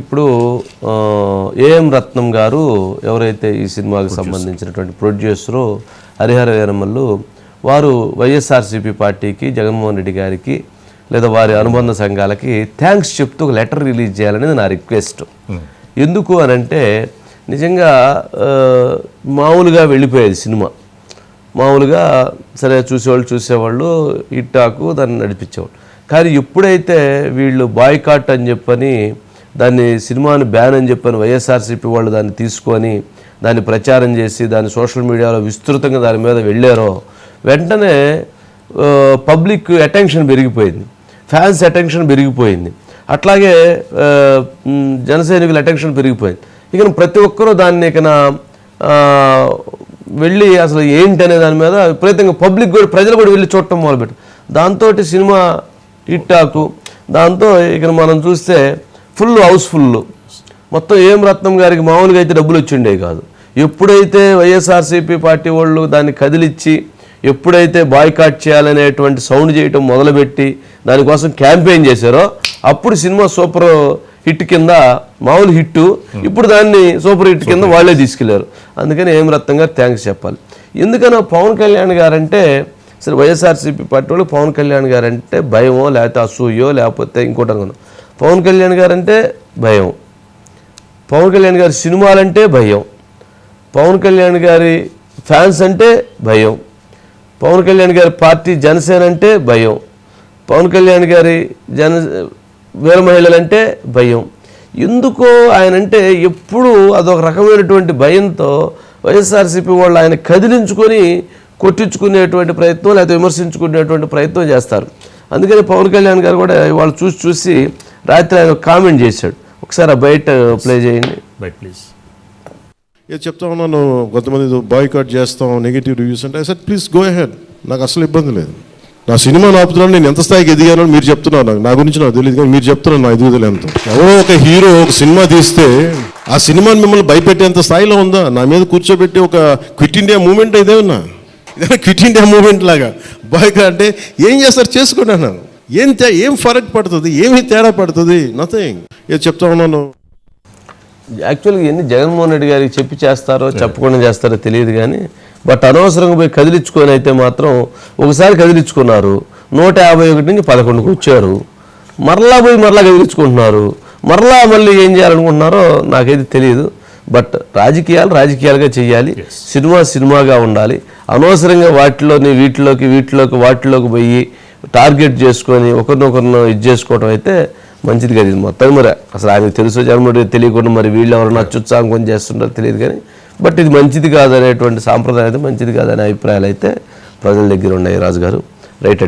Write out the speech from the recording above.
ఇప్పుడు ఏఎం రత్నం గారు ఎవరైతే ఈ సినిమాకి సంబంధించినటువంటి ప్రొడ్యూసరు హరిహర వీరమల్లు వారు వైఎస్ఆర్సీపీ పార్టీకి జగన్మోహన్ రెడ్డి గారికి లేదా వారి అనుబంధ సంఘాలకి థ్యాంక్స్ చెప్తూ ఒక లెటర్ రిలీజ్ చేయాలనేది నా రిక్వెస్ట్. ఎందుకు అని అంటే నిజంగా మామూలుగా వెళ్ళిపోయేది సినిమా. మామూలుగా సరే చూసేవాళ్ళు చూసేవాళ్ళు ఇట్టాకు దాన్ని నడిపించేవాళ్ళు. కానీ ఎప్పుడైతే వీళ్ళు బాయ్కాట్ అని చెప్పని దాన్ని సినిమాని బ్యాన్ అని చెప్పని వైఎస్ఆర్సీపీ వాళ్ళు దాన్ని తీసుకొని దాన్ని ప్రచారం చేసి దాన్ని సోషల్ మీడియాలో విస్తృతంగా దాని మీద వెళ్ళారో వెంటనే పబ్లిక్ అటెన్షన్ పెరిగిపోయింది. ఫ్యాన్స్ అటెన్షన్ పెరిగిపోయింది. అట్లాగే ఆ, జన సైనికుల అటెన్షన్ పెరిగిపోయింది. ఇక ప్రతి ఒక్కరూ దాన్ని ఇక వెళ్ళి అసలు ఏంటి అనే దాని మీద విపరీతంగా పబ్లిక్ కూడా ప్రజలు కూడా వెళ్ళి చూడటం మొదలుపెట్టారు. దాంతో సినిమా హిట్ టాకు. దాంతో ఇక మనం చూస్తే ఫుల్ హౌస్ఫుల్. మొత్తం ఏం రత్నం గారికి మామూలుగా అయితే డబ్బులు వచ్చిండేవి కాదు. ఎప్పుడైతే వైఎస్ఆర్సీపీ పార్టీ వాళ్ళు దాన్ని కదిలిచ్చి ఎప్పుడైతే బాయ్కాట్ చేయాలనేటువంటి సౌండ్ చేయటం మొదలుపెట్టి దానికోసం క్యాంపెయిన్ చేశారో అప్పుడు సినిమా సూపర్ హిట్ కింద మామూలు హిట్ ఇప్పుడు దాన్ని సూపర్ హిట్ కింద వాళ్ళే తీసుకెళ్ళారు. అందుకని ఏం రత్నం గారు థ్యాంక్స్ చెప్పాలి. ఎందుకనో పవన్ కళ్యాణ్ గారంటే సరే వైఎస్ఆర్సీపీ పార్టీ వాళ్ళు పవన్ కళ్యాణ్ గారంటే భయమో లేకపోతే అసూయో లేకపోతే ఇంకోటి అనుకున్నాం పవన్ కళ్యాణ్ గారంటే భయం. పవన్ కళ్యాణ్ గారి సినిమాలంటే భయం. పవన్ కళ్యాణ్ గారి ఫ్యాన్స్ అంటే భయం. పవన్ కళ్యాణ్ గారి పార్టీ జనసేన అంటే భయం. పవన్ కళ్యాణ్ గారి జన వీర మహిళలంటే భయం. ఎందుకో ఆయన అంటే అదొక రకమైనటువంటి భయంతో వైఎస్ఆర్సీపీ వాళ్ళు ఆయన కదిలించుకొని కొట్టించుకునేటువంటి ప్రయత్నం లేకపోతే విమర్శించుకునేటువంటి ప్రయత్నం చేస్తారు. అందుకని పవన్ కళ్యాణ్ గారు కూడా వాళ్ళు చూసి చూసి రాత్రి ఆయన కామెంట్ చేశాడు. ఒకసారి ఆ బయట ప్లే చేయండి. Byte please. ఏదో చెప్తా ఉన్నాను కొంతమంది బాయ్కాట్ చేస్తాం నెగిటివ్ రివ్యూస్ అంటే సార్ ప్లీజ్ గో అహెడ్ నాకు అసలు ఇబ్బంది లేదు. నా సినిమా ఆపుతున్నాను నేను ఎంత స్థాయికి ఎదిగానో మీరు చెప్తున్నారు నాకు. నా గురించి నాకు తెలియదు కానీ మీరు చెప్తున్నారు నా ఎదుగుదల ఎంత. ఎవరో ఒక హీరో ఒక సినిమా తీస్తే ఆ సినిమాని మిమ్మల్ని భయపెట్టేంత స్థాయిలో ఉందా? నా మీద కూర్చోబెట్టి ఒక క్విట్ ఇండియా మూమెంట్ ఇదేమన్నా ఇదేనా క్విట్ ఇండియా మూమెంట్ లాగా. బాయ్కాట్ అంటే ఏం చేస్తారు? చేసుకోండి అన్నాను ఏం తే ఏం ఫరక్ పడుతుంది? ఏమి తేడా పడుతుంది? నథింగ్ ఏదో చెప్తా ఉన్నాను. యాక్చువల్గా ఎన్ని జగన్మోహన్ రెడ్డి గారికి చెప్పి చేస్తారో చెప్పకుండా చేస్తారో తెలియదు కానీ బట్ అనవసరంగా పోయి కదిలించుకొని అయితే మాత్రం ఒకసారి కదిలించుకున్నారు. నూట యాభై ఒకటి నుంచి పదకొండుకి వచ్చారు. మరలా పోయి మరలా కదిలించుకుంటున్నారు. మరలా మళ్ళీ ఏం చేయాలనుకుంటున్నారో నాకైతే తెలియదు. బట్ రాజకీయాలు రాజకీయాలుగా చేయాలి సినిమా సినిమాగా ఉండాలి. అనవసరంగా వాటిలోని వీటిలోకి వీటిలోకి వాటిలోకి పోయి టార్గెట్ చేసుకొని ఒకరినొకరిని ఇది చేసుకోవడం అయితే మంచిది కాదు. ఇది మొత్తం మరి అసలు ఆయనకు తెలుసు జన్మడి తెలియకుండా మరి వీళ్ళు ఎవరైనా అత్యుత్సాహం కొని చేస్తుంటారో తెలియదు కానీ బట్ ఇది మంచిది కాదనేటువంటి సాంప్రదాయం అయితే మంచిది కాదనే అభిప్రాయాలు అయితే ప్రజల దగ్గర ఉన్నాయి రాజుగారు. రైట్ అండి.